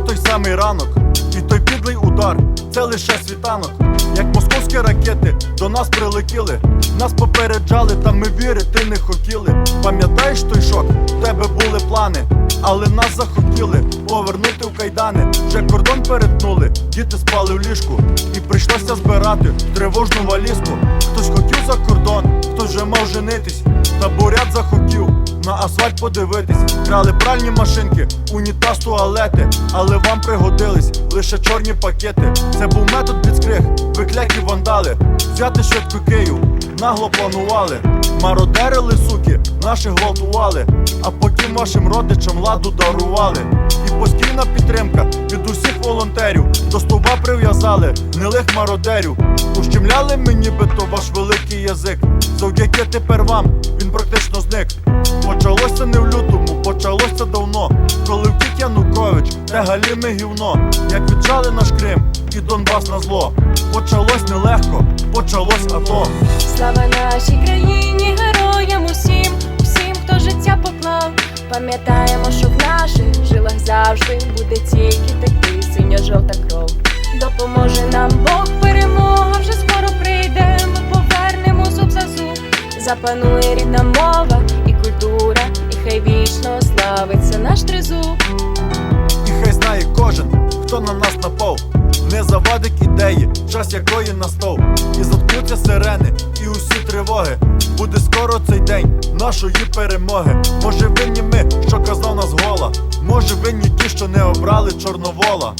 самий ранок, і той підлий удар, це лише світанок. Як московські ракети до нас прилетіли, нас попереджали, та ми вірити не хотіли. Пам'ятаєш той шок? В тебе були плани, але нас захотіли повернути в кайдани. Вже кордон перетнули, діти спали в ліжку, і прийшлося збирати тривожну валізку. Хтось хотів за кордон, хтось вже мав женитись, та бурят захотів на асфальт подивитись. Крали пральні машинки, унітаз, туалети, але вам пригодились лише чорні пакети. Це був метод підскриг, виклякі вандали. Взяти швидко Київ, нагло планували. Мародерили суки, наших гвалтували, а потім вашим родичам ладу дарували. І постійна підтримка від усіх волонтерів до стовба прив'язали гнилих мародерів. Ущемляли мені би то ваш великий язик. Завдяки тепер вам практично зник. Почалося не в лютому, почалося давно. Коли втік Янукович, те галіме гівно, як віджали наш Крим і Донбас на зло. Почалось нелегко, почалось АТО. Слава нашій країні, героям усім, усім, хто життя поклав. Пам'ятаємо, що в наших жилах завжди буде тільки текти синьо-жовта кров. Ідеї, час якої настав. І заткнуться сирени, і усі тривоги. Буде скоро цей день нашої перемоги. Може винні ми, що казав нас гола. Може винні ті, що не обрали чорновола.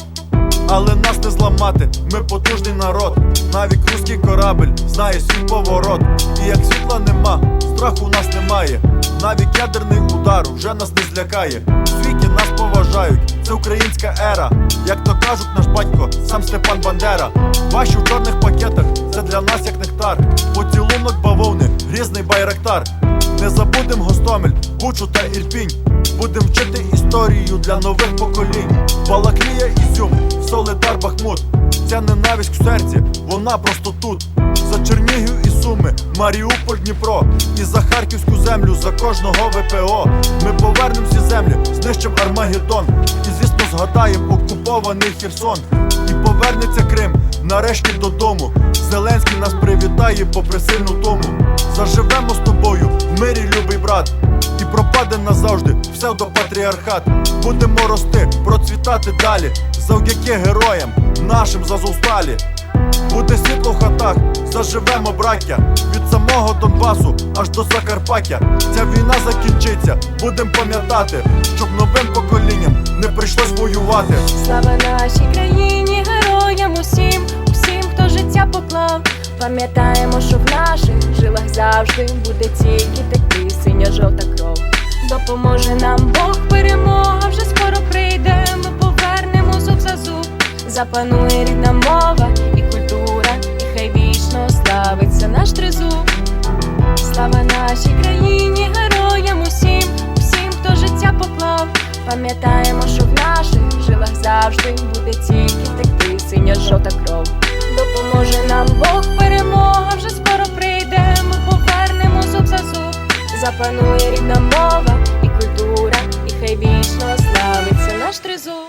Але нас не зламати, ми потужний народ. Навіть руський корабель знає свій поворот. І як світла нема, страху в нас немає. Навіть ядерний удар вже нас не злякає. В світі нас поважають, це українська ера. Як то кажуть наш батько, сам Степан Бандера. Ваші в чорних пакетах це для нас як нектар. Поцілунок бавовни, грізний байрактар. Не забудем Гостомель, Бучу та Ірпінь. Будем вчити історію для нових поколінь. Балаклія і Зюм, Солидар Бахмут. Ця ненависть в серці, вона просто тут. Маріуполь, Дніпро. І за харківську землю, за кожного ВПО. Ми повернем всі землі, знищим Армагеддон. І звісно згадаєм окупований Херсон. І повернеться Крим, нарешті додому. Зеленський нас привітає, попри сильну тому. Заживемо з тобою, в мирі, любий брат. І пропаде назавжди псевдопатріархат. Будемо рости, процвітати далі. Завдяки героям, нашим зазусталі. Буде світло в хатах, заживемо, браття. Від самого Донбасу аж до Закарпаття. Ця війна закінчиться, будем пам'ятати, щоб новим поколінням не прийшлось воювати. Слава нашій країні, героям усім, усім, хто життя поклав. Пам'ятаємо, що в наших жилах завжди буде тільки текти синьо-жовта кров. Допоможе нам Бог, перемога вже скоро прийде. Ми повернемо зуб за зуб. Запанує рідна мова і культура, хай вічно славиться наш тризуб слава нашій країні, героям усім, усім, хто життя поклав. Пам'ятаємо, що в наших жилах завжди буде тільки текти синя жовта кров. Допоможе нам Бог, перемога вже скоро прийде, ми повернемо зуб за зуб. Запанує рідна мова і культура, і хай вічно славиться наш тризуб.